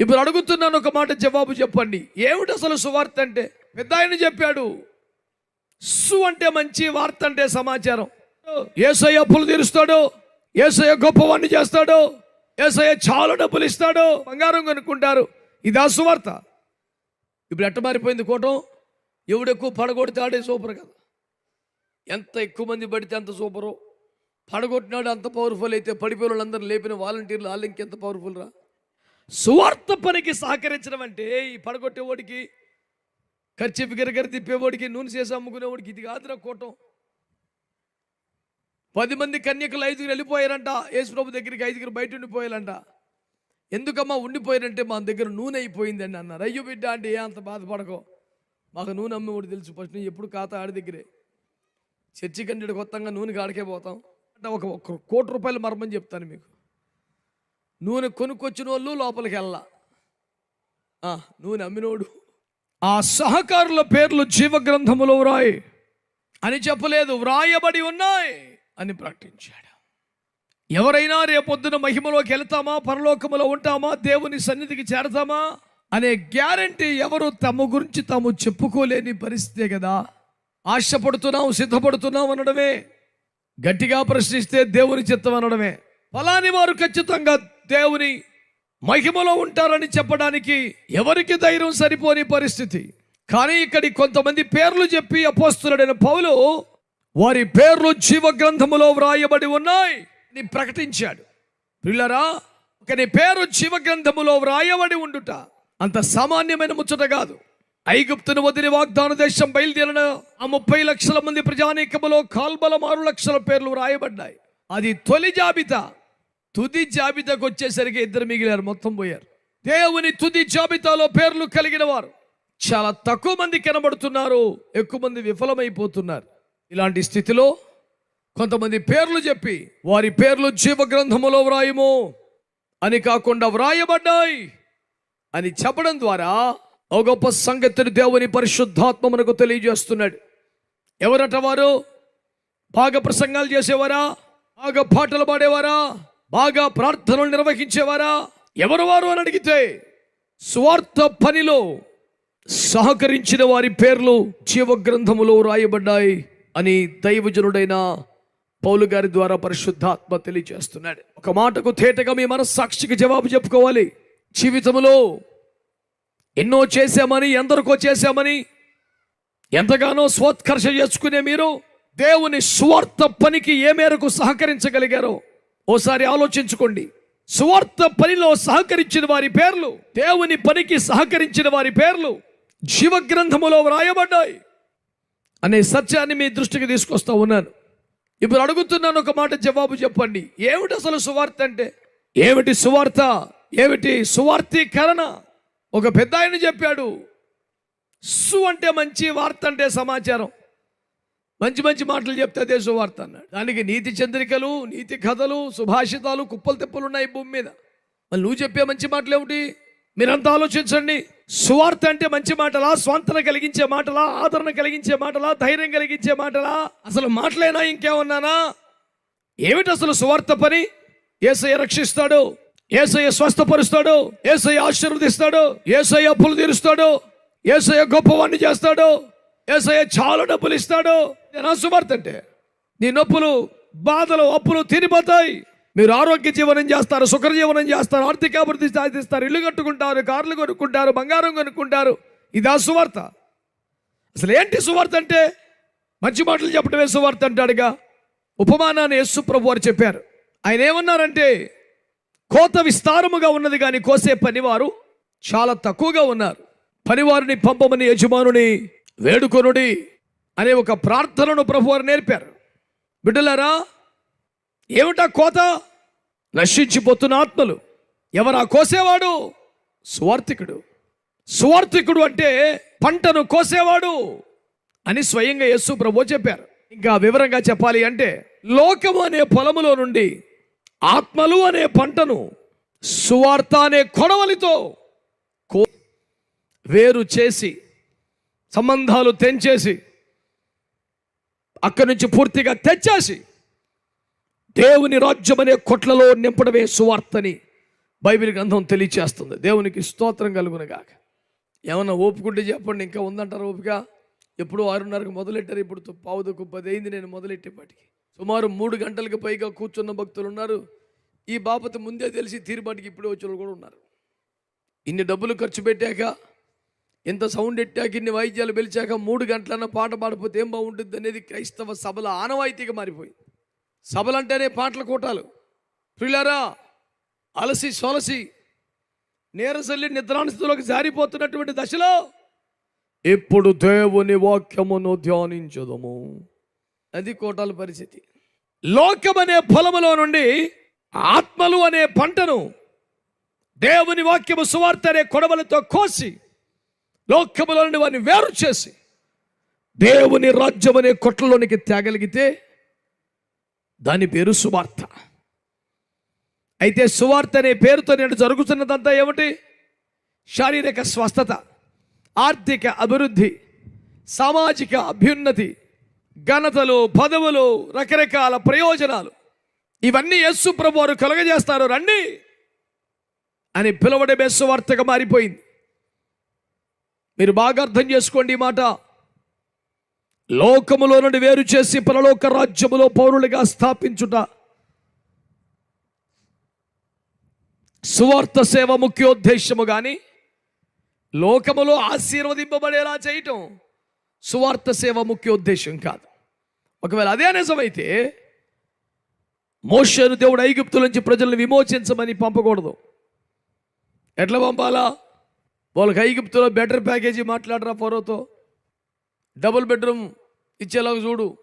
ఇప్పుడు అడుగుతున్నాను ఒక మాట జవాబు చెప్పండి. ఏమిటి అసలు సువార్త అంటే? పెద్ద ఆయన చెప్పాడు సు అంటే మంచి వార్త అంటే సమాచారం. ఏసయ్య అప్పులు తీరుస్తాడు ఏసయ్య గొప్పవాడిని చేస్తాడు ఏసయ్య చాలా డబ్బులు ఇస్తాడు బంగారం కొనుక్కుంటారు. ఇది ఆ సువార్త. ఇప్పుడు ఎట్ట మారిపోయింది కోటం? ఎవడు ఎక్కువ పడగొడితే ఆడే సూపర్ కదా. ఎంత ఎక్కువ మంది పడితే అంత సూపరు. పడగొట్టినాడు అంత పవర్ఫుల్ అయితే పడిపోయిన వాళ్ళందరూ లేపిన వాలంటీర్లు వాళ్ళు ఇంకెంత పవర్ఫుల్ రా. సువార్త పనికి సహకరించడం అంటే ఈ పడగొట్టేవాడికి ఖర్చీపు గిరగర తిప్పేవాడికి నూనె చేసి అమ్ముకునేవాడికి ఇది కాదురా కూటం. పది మంది కన్యకలు ఐదుగురు వెళ్ళిపోయారంట యేసుప్రభు దగ్గరికి ఐదుగురు బయట ఉండిపోయారంట ఎందుకమ్మా ఉండిపోయారంటే మా దగ్గర నూనె అయిపోయిందండి అన్నారు. అయ్యో బిడ్డ అంటే ఏ అంత బాధపడకో. మాకు నూనె అమ్మేవాడు తెలుసు ఫస్ట్ నేను ఎప్పుడు ఖాతా ఆడి దగ్గరే. చర్చి కంటే కొత్తగా నూనె కాడికే పోతాం. అంటే ఒక ఒక కోటి రూపాయలు మర్మని చెప్తాను మీకు. నూనె కొనుక్కొచ్చిన వాళ్ళు లోపలికి వెళ్ళా ఆ, నూనె అమ్మినోడు. ఆ సహకారుల పేర్లు జీవ గ్రంథములో వ్రాయి. అని చెప్పలేదు వ్రాయబడి ఉన్నాయి అని ప్రకటించాడు. ఎవరైనా రేపొద్దున మహిమలోకి వెళ్తామా పరలోకములో ఉంటామా దేవుని సన్నిధికి చేరతామా అనే గ్యారంటీ ఎవరు తమ గురించి తాము చెప్పుకోలేని పరిస్థితే కదా. ఆశపడుతున్నాం సిద్ధపడుతున్నాం అనడమే. గట్టిగా ప్రశ్నిస్తే దేవుని చిత్తం అనడమే. ఫలాని వారు ఖచ్చితంగా దేవుని మహిమలో ఉంటారని చెప్పడానికి ఎవరికి ధైర్యం సరిపోని పరిస్థితి. కానీ ఇక్కడి కొంతమంది పేర్లు చెప్పి అపోస్తులుడైన పౌలు వారి పేర్లు జీవ గ్రంథములో వ్రాయబడి ఉన్నాయి. అని ప్రకటించాడు. పిల్లరా ఒకని పేరు జీవ గ్రంథములో వ్రాయబడి ఉండుట అంత సామాన్యమైన ముచ్చట కాదు. ఐగుప్తును వదిలి వాగ్దాన దేశం బయలుదేరిన ఆ ముప్పై లక్షల మంది ప్రజానీకములో కాల్బలం ఆరు లక్షల పేర్లు వ్రాయబడ్డాయి. అది తొలి జాబితా. తుది జాబితాకు వచ్చేసరికి ఇద్దరు మిగిలారు మొత్తం పోయారు. దేవుని తుది జాబితాలో పేర్లు కలిగిన వారు. చాలా తక్కువ మంది కనబడుతున్నారు ఎక్కువ మంది విఫలమైపోతున్నారు. ఇలాంటి స్థితిలో కొంతమంది పేర్లు చెప్పి వారి పేర్లు జీవ గ్రంథములో వ్రాయము. అని కాకుండా వ్రాయబడ్డాయి. అని చెప్పడం ద్వారా ఒక గొప్ప సంగతిని దేవుని పరిశుద్ధాత్మ మనకు తెలియజేస్తున్నాడు. ఎవరట వారు? బాగా ప్రసంగాలు చేసేవారా? బాగా పాటలు పాడేవారా? బాగా ప్రార్థనలు నిర్వహించేవారా? ఎవరు వారు అని అడిగితే స్వార్థ పనిలో సహకరించిన వారి పేర్లు జీవ గ్రంథములో రాయబడ్డాయి అని దైవజనుడైన పౌలు గారి ద్వారా పరిశుద్ధాత్మ తెలియజేస్తున్నాడు. ఒక మాటకు తేటగా మీ మనస్సాక్షికి జవాబు చెప్పుకోవాలి. జీవితంలో ఎన్నో చేశామని ఎందరికో చేశామని ఎంతగానో స్వోత్కర్ష చేసుకునే మీరు దేవుని స్వార్థ పనికి ఏ మేరకు సహకరించగలిగారో ఓసారి ఆలోచించుకోండి. సువార్త పనిలో సహకరించిన వారి పేర్లు దేవుని పనికి సహకరించిన వారి పేర్లు జీవగ్రంథములో వ్రాయబడ్డాయి. అనే సత్యాన్ని మీ దృష్టికి తీసుకొస్తా ఉన్నాను. ఇప్పుడు అడుగుతున్నాను ఒక మాట జవాబు చెప్పండి. ఏమిటి అసలు సువార్త అంటే? ఏమిటి సువార్త? ఏమిటి సువార్థీకరణ? ఒక పెద్ద ఆయన చెప్పాడు. సు అంటే మంచి వార్త అంటే సమాచారం. మంచి మంచి మాటలు చెప్తే అదే సువార్త అన్నాడు. దానికి నీతి చంద్రికలు నీతి కథలు సుభాషితాలు కుప్పలు తెప్పలు ఉన్నాయి భూమి మీద. మళ్ళీ నువ్వు చెప్పే మంచి మాటలు ఏమిటి? మీరంతా ఆలోచించండి. సువార్త అంటే మంచి మాటలా స్వాంతన కలిగించే మాటలా ఆదరణ కలిగించే మాటలా ధైర్యం కలిగించే మాటలా? అసలు మాటలేనా ఇంకేమన్నానా? ఏమిటి అసలు సువార్త పని? ఏసయ్య రక్షిస్తాడు ఏసయ్య స్వస్థపరుస్తాడు ఏసయ్య ఆశీర్వదిస్తాడు ఏసయ్య అప్పులు తీరుస్తాడు ఏసయ్య గొప్పవాణ్ణి చేస్తాడు ఏసయ్య చాలా డబ్బులు ఇస్తాడు. నేను సువార్త అంటే నీ నొప్పులు బాధలు అప్పులు తీరిపోతాయి. మీరు ఆరోగ్య జీవనం చేస్తారు సుఖ జీవనం చేస్తారు ఆర్థిక అభివృద్ధి సాధిస్తారు ఇల్లు కట్టుకుంటారు కార్లు కొనుక్కుంటారు బంగారం కొనుక్కుంటారు. ఇది ఆ సువార్త అసలు ఏంటి సువార్త అంటే? మంచి మాటలు చెప్పడమే సువార్త అంటాడుగా. ఉపమానాన్ని యేసు ప్రభు వారు చెప్పారు. ఆయన ఏమన్నారంటే కోత విస్తారముగా ఉన్నది కానీ కోసే పనివారు చాలా తక్కువగా ఉన్నారు. పనివారిని పంపమని యజమానుని వేడుకొనుడి అనే ఒక ప్రార్థనను ప్రభు వారు నేర్పారు. బిడ్డలారా ఏమిటా కోత? నశించిపోతున్న ఆత్మలు. ఎవరా కోసేవాడు? స్వార్థికుడు. సువార్థికుడు అంటే పంటను కోసేవాడు అని స్వయంగా యేసు ప్రభు చెప్పారు. ఇంకా వివరంగా చెప్పాలి అంటే లోకము అనే పొలములో నుండి ఆత్మలు అనే పంటను సువార్త అనే కొడవలితో కో వేరు చేసి సంబంధాలు తెంచేసి అక్కడి నుంచి పూర్తిగా తెచ్చేసి దేవుని రాజ్యం అనే కొట్లలో నింపడమే సువార్తని బైబిల్ గ్రంథం తెలియచేస్తుంది. దేవునికి స్తోత్రం కలుగునగాక ఏమన్నా ఓపుకుంటే చెప్పండి ఇంకా ఉందంటారు ఓపిక ఎప్పుడు ఆరున్నరకు మొదలెట్టారు ఇప్పుడు పావుదకు పది అయింది నేను మొదలెట్టేపాటికి సుమారు మూడు గంటలకు పైగా కూర్చున్న భక్తులు ఉన్నారు. ఈ బాపత ముందే తెలిసి తీరుబాటికి ఇప్పుడే వచ్చిన కూడా ఉన్నారు. ఇన్ని డబ్బులు ఖర్చు పెట్టాక ఇంత సౌండ్ ఎట్టాక ఇన్ని వాయిద్యాలు పిలిచాక మూడు గంటలన్న పాట పాడిపోతే ఏం బాగుంటుంది అనేది క్రైస్తవ సభల ఆనవాయితీగా మారిపోయింది. సభలంటేనే పాటల కూటాలు. ప్రియులారా అలసి సొలసి నీరసల్లి నిద్రాంశలోకి జారిపోతున్నటువంటి దశలో ఎప్పుడు దేవుని వాక్యమును ధ్యానించదము. అది కోటాల పరిస్థితి. లోకమనే ఫలములో నుండి ఆత్మలు అనే పంటను దేవుని వాక్యము సువార్త అనే కొడవలతో కోసి లోకములో నుండి వారిని వేరు చేసి దేవుని రాజ్యం అనే కొట్లలోనికి తేగలిగితే దాని పేరు సువార్త. అయితే సువార్త అనే పేరుతో నేను జరుగుతున్నదంతా ఏమిటి? శారీరక స్వస్థత ఆర్థిక అభివృద్ధి సామాజిక అభ్యున్నతి ఘనతలు పదవులు రకరకాల ప్రయోజనాలు. ఇవన్నీ యస్సు ప్రభు వారు కలుగజేస్తారు రండి అని పిలవడమే సువార్తగా మారిపోయింది. మీరు బాగా అర్థం చేసుకోండి ఈ మాట. లోకములో నుండి వేరు చేసి పరలోక రాజ్యములో పౌరులుగా స్థాపించుట. సువార్త సేవ ముఖ్యోద్దేశము కానీ లోకములో ఆశీర్వదింపబడేలా చేయటం సువార్త సేవ ముఖ్యోద్దేశం కాదు. ఒకవేళ అదే నిజమైతే మోషను దేవుడు ఐగుప్తు నుంచి ప్రజలను విమోచించమని పంపకూడదు. ఎట్లా పంపాలా? వాళ్ళకి ఐగుప్తులో బెటర్ ప్యాకేజీ మాట్లాడరా ఫరోతో? డబుల్ బెడ్రూమ్ ఇచ్చేలాగా చూడు.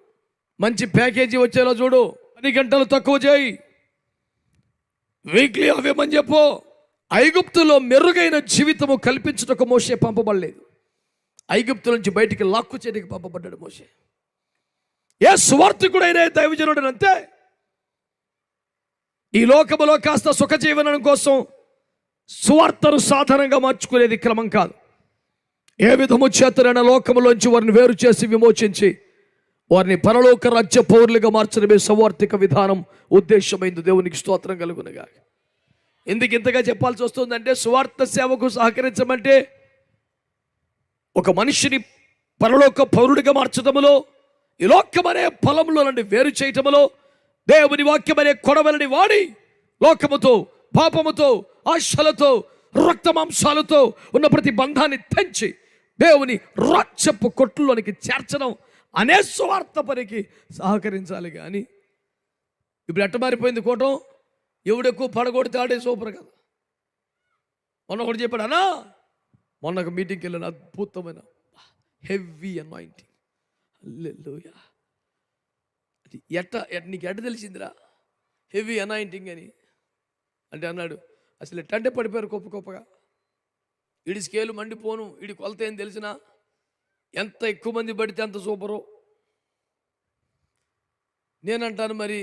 మంచి ప్యాకేజీ వచ్చేలా చూడు. పది గంటలు తక్కువ చేయి. వీక్లీ అవేమని చెప్పు. ఐగుప్తులో మెరుగైన జీవితము కల్పించుటకు మోసే పంపబడలేదు. ఐగుప్తు నుంచి బయటికి లాక్కు చేయడానికి పంపబడ్డాడు మోసే ఏ సువార్థికుడైన దైవజనుడు అంతే ఈ లోకములో కాస్త సుఖ జీవనం కోసం సువార్తను సాధనంగా మార్చుకునేది క్రమం కాదు. ఏ విధము చేతనైన లోకములోంచి వారిని వేరు చేసి విమోచించి వారిని పరలోక రాజ్య పౌరులుగా మార్చడమే సవార్థిక విధానం ఉద్దేశమైంది. దేవునికి స్తోత్రం కలుగునగా ఎందుకు ఇంతగా చెప్పాల్సి వస్తుందంటే సువార్త సేవకు సహకరించమంటే ఒక మనిషిని పరలోక పౌరుడిగా మార్చడములో ఈ లోకమనే ఫలములో నుండి వేరు చేయటములో దేవుని వాక్యమనే కొడవలని వాడి లోకముతో పాపముతో ఆశలతో రక్తమాంసాలతో ఉన్న ప్రతి బంధాన్ని తెంచి దేవుని రాజ్యపు కొట్టులోనికి చేర్చడం అనే స్వార్థ పనికి సహకరించాలి కానీ ఇప్పుడు ఎట్ట మారిపోయింది కోటం? ఎవడెక్కువ పడగొడితే ఆడే సూపర్ కదా. మొన్న ఒకటి చెప్పాడు అన్నా మొన్న ఒక మీటింగ్కి వెళ్ళిన అద్భుతమైన హెవీ అనాయింటింగ్ అల్లెల్లోయా అది ఎట్ట నీకు ఎట్ట తెలిసిందిరా? హెవీ అనాయింటింగ్ అని. అంటే అన్నాడు అసలు ఎట్టంటే పడిపోయారు గొప్ప గొప్పగా ఈడి స్కేలు మండిపోను ఇడి కొలత ఏం తెలిసినా ఎంత ఎక్కువ మంది పడితే అంత సూపరు. నేనంటాను మరి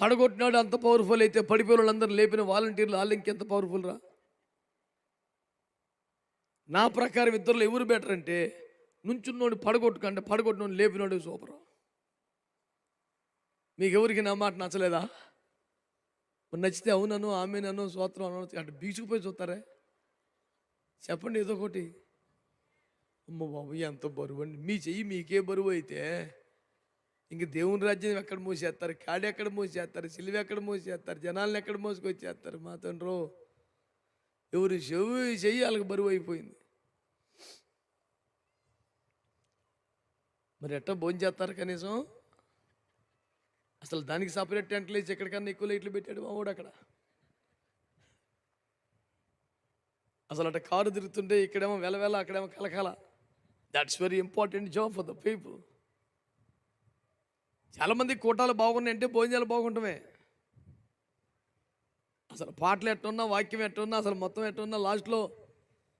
పడగొట్టినాడు అంత పవర్ఫుల్ అయితే పడిపోయిన వాళ్ళందరూ లేపిన వాలంటీర్లు వాళ్ళు ఇంకెంత పవర్ఫుల్ రా? నా ప్రకారం ఇద్దరులో ఎవరు బెటర్ అంటే నుంచున్నోడు పడగొట్టుకంటే పడగొట్టినోడు లేపినోడు సూపరు. మీకు ఎవరికి నా మాట నచ్చలేదా? నచ్చితే అవునను ఆమెనను సూత్రం అను అంటే బీచుకుపోయి చూస్తారే? చెప్పండి ఏదో ఒకటి. అమ్మ బాబు ఎంత బరువు అండి. మీ చెయ్యి మీకే బరువు అయితే ఇంక దేవుని రాజ్యం ఎక్కడ మోసేస్తారు? కాడి ఎక్కడ మోసేస్తారు? సిలువ ఎక్కడ మోసేస్తారు? జనాలను ఎక్కడ మోసుకొచ్చేస్తారు? మా తండ్రు ఎవరు చెవి చెయ్యి వాళ్ళకి బరువు అయిపోయింది. మరి ఎట్టా భోజనం చేస్తారు కనీసం? అసలు దానికి సపరేట్ టెంట్లు వేసి ఎక్కడికన్నా ఎక్కువ లైట్లు పెట్టాడు మా వాడు అక్కడ. అసలు అట్ట కారు తిరుగుతుంటే ఇక్కడేమో వెలవెల అక్కడేమో కలకల that's very important job for the people చాలామంది కూటాలు బాగున్నాయి అంటే భోజనాలు బాగుంటమే. అసలు పాటలు ఎట్టున్నా వాక్యం ఎట్టున్నా అసలు మొత్తం ఎట్టున్నా లాస్ట్లో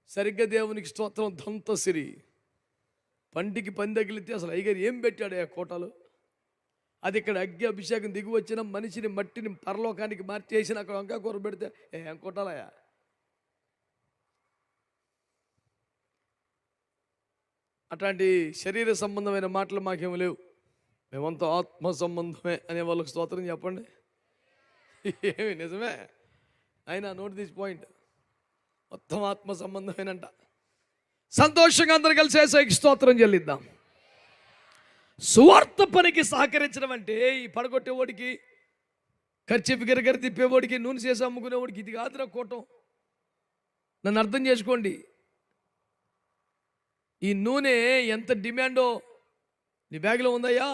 సరిగ్గా దేవునికి స్తోత్రం దంత సిరి. పంటికి పని తగిలితే అసలు అయ్యగారు ఏం పెట్టాడు ఆ కోటలో? అది ఇక్కడ అగ్గి అభిషేకం దిగి వచ్చిన మనిషిని మట్టిని పరలోకానికి మార్చేసిన అక్కడ వంకాయ కూర పెడితే ఏం కొట్టాలయా అట్లాంటి శరీర సంబంధమైన మాటలు మాకేం లేవు. మేమంతా ఆత్మ సంబంధమే అనే వాళ్ళకి స్తోత్రం చెప్పండి. ఏమి నిజమే? అయినా నోట్ తీసి పాయింట్. మొత్తం ఆత్మ సంబంధమేనంట. సంతోషంగా అందరు కలిసి స్తోత్రం చెల్లిద్దాం. స్వార్థ పనికి సహకరించడం అంటే ఈ పడగొట్టేవాడికి ఖర్చు గిరగర తిప్పేవాడికి నూనె చేసి అమ్ముకునేవాడికి ఇది కాదురా కూటం. నన్ను అర్థం చేసుకోండి. ఈ నూనె ఎంత డిమాండో నీ బ్యాగ్లో ఉందయ్యా?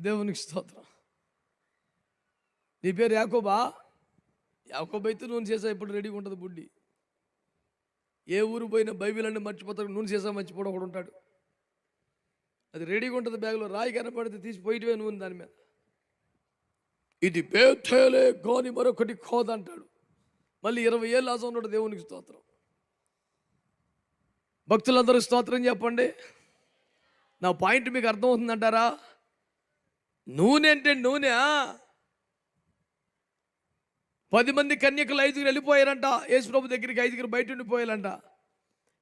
దేవునికి స్తోత్రం. నీ పేరు యాకోబా? యాకోబ అయితే నూనె చేసా ఇప్పుడు రెడీగా ఉంటుంది బుడ్డి. ఏ ఊరు పోయినా బైబిల్ అన్నీ మర్చిపోతాడు నూనె చేసా మర్చిపోవడం కూడా ఉంటాడు. అది రెడీగా ఉంటుంది బ్యాగ్లో రాయి కనపడితే తీసి పోయిటివే నూనె దాని మీద. ఇది బేథేలే గోని మరొకటి కోదంటాడు. మళ్ళీ ఇరవై ఏళ్ళు ఆసం ఉన్నాడు దేవునికి స్తోత్రం. భక్తులందరూ స్తోత్రం చెప్పండి. నా పాయింట్ మీకు అర్థమవుతుందంటారా? నూనె అంటే నూనె పది మంది కన్యకలు ఐదుగురు వెళ్ళిపోయారంట. యేసుప్రభు దగ్గరికి ఐదుగురు బయట ఉండిపోయారంట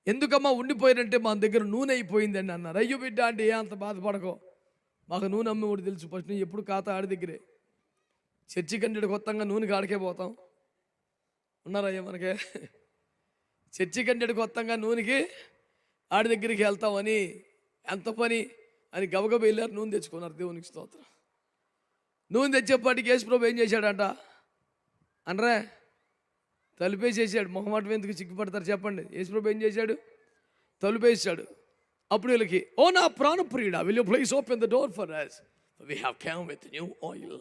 ఎందుకమ్మా ఉండిపోయారంటే మా దగ్గర నూనె అయిపోయిందండి అన్నారు. అయ్యో బిడ్డ అంటే ఏ అంత బాధపడకో. మాకు నూనె అమ్మ కూడా తెలుసు. ఫస్ట్ నేను ఎప్పుడు ఖాతా ఆడి దగ్గరే. చర్చి కంటే కొత్తగా నూనె కాడికే పోతాం. ఉన్నారయ్యా మనకే? చర్చి కంటే కొత్తగా నూనెకి ఆడి దగ్గరికి వెళ్తామని ఎంత పని అని గబగబ వెళ్ళారు. నూనె తెచ్చుకున్నారు. దేవునికి స్తోత్రం. నూనె తెచ్చేపాటికి యేసుప్రభు ఏం చేశాడంట? అనరా? తలుపేసేసాడు మొహమాటం ఎందుకు చిక్కుపడతారు చెప్పండి. యేసుప్రభు ఏం చేశాడు? తలుపేసాడు అప్పుడు వీళ్ళకి ఓ నా ప్రాణప్రియుడా will you please open the door for us we have come with new oil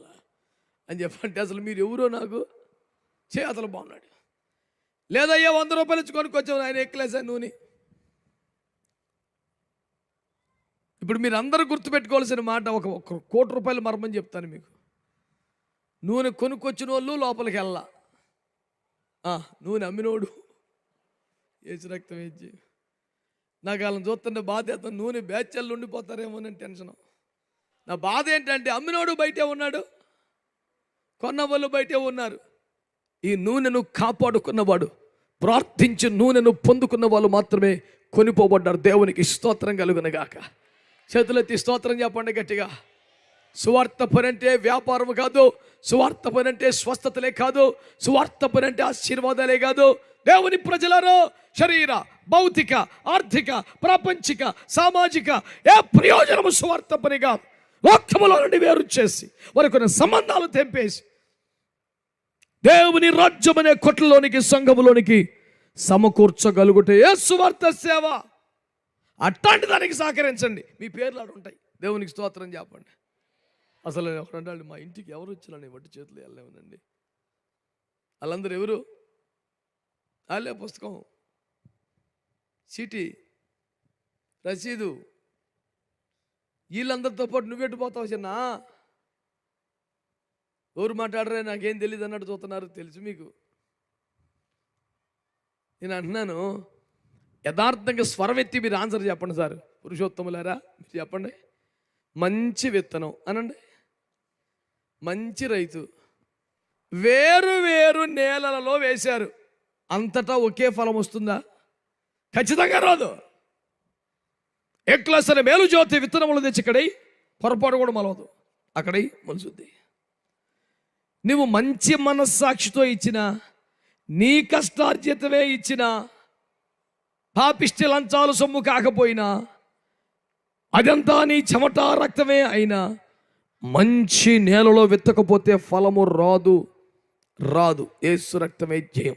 అని చెప్పంటే అసలు మీరు ఎవరో నాకు? చే అతను బాగున్నాడు లేదయ్యా వంద రూపాయలు ఇచ్చి కొనుక్కొచ్చావు ఆయన ఎక్కలేసా నూనె? ఇప్పుడు మీరు అందరూ గుర్తుపెట్టుకోవాల్సిన మాట ఒక ఒక కోటి రూపాయలు మర్మని చెప్తాను మీకు. నూనె కొనుక్కొచ్చిన వాళ్ళు లోపలికి వెళ్ళా నువ్వు నూనె అమ్మినోడు ఏసు రక్తం వేచి నాకు వాళ్ళని చూస్తుంటే బాధ నూనె నూనె ఉండిపోతారేమో అని టెన్షన్. నా బాధ ఏంటంటే అమ్మినోడు బయటే ఉన్నాడు. కొన్న వాళ్ళు బయటే ఉన్నారు. ఈ నూనెను కాపాడుకున్నవాడు ప్రార్థించి నూనెను పొందుకున్న వాళ్ళు మాత్రమే కొనిపోబడ్డారు. దేవునికి స్తోత్రం కలుగునగాక చేతులెత్తి స్తోత్రం చెప్పండి గట్టిగా. సువార్త పని అంటే వ్యాపారం కాదు సువార్త పని అంటే స్వస్థతలే కాదు సువార్త పని అంటే ఆశీర్వాదాలే కాదు. దేవుని ప్రజలను శరీర భౌతిక ఆర్థిక ప్రాపంచిక సామాజిక ఏ ప్రయోజనము సువార్త పనిగా లోకములో నుండి వేరు చేసి వారి కొన్ని సంబంధాలు తెంపేసి దేవుని రాజ్యం అనే కొట్లలోనికి సంఘములోనికి సమకూర్చగలుగుటే ఏ సువార్త సేవ? అట్లాంటి దానికి సహకరించండి. మీ పేర్లు అడుగుంటాయి ఉంటాయి దేవునికి స్తోత్రం చెప్పండి. అసలు ఒకడంటాడు మా ఇంటికి ఎవరు వచ్చినా నేను వట్టి చేతులు వెళ్ళలేమనండి. వాళ్ళందరూ ఎవరు? వాళ్ళే పుస్తకం. చీటీ రసీదు. వీళ్ళందరితో పాటు నువ్వెట్టు పోతావు చిన్న? ఎవరు మాట్లాడరే? నాకేం తెలియదు అన్నట్టు చూస్తున్నారు. తెలుసు మీకు. నేను అంటున్నాను యథార్థంగా స్వరమెత్తి మీరు ఆన్సర్ చెప్పండి సార్. పురుషోత్తములారా మీరు చెప్పండి. మంచి విత్తనం అనండి. మంచి రైతు. వేరు వేరు నేలలలో వేశారు. అంతటా ఒకే ఫలం వస్తుందా? ఖచ్చితంగా రాదు. ఎక్లసన మేలు జ్యోతి విత్తనములు తెచ్చి ఇక్కడై పొరపాటు కూడా మలవదు. అక్కడై మొలుసుద్ది నువ్వు మంచి మనస్సాక్షితో ఇచ్చిన నీ కష్టార్జితమే ఇచ్చిన పాపిష్టి లంచాలు సొమ్ము కాకపోయినా అదంతా నీ చెమట రక్తమే అయినా మంచి నేలలో విత్తకపోతే ఫలము రాదు రాదు. ఏసు రక్తమే జయం.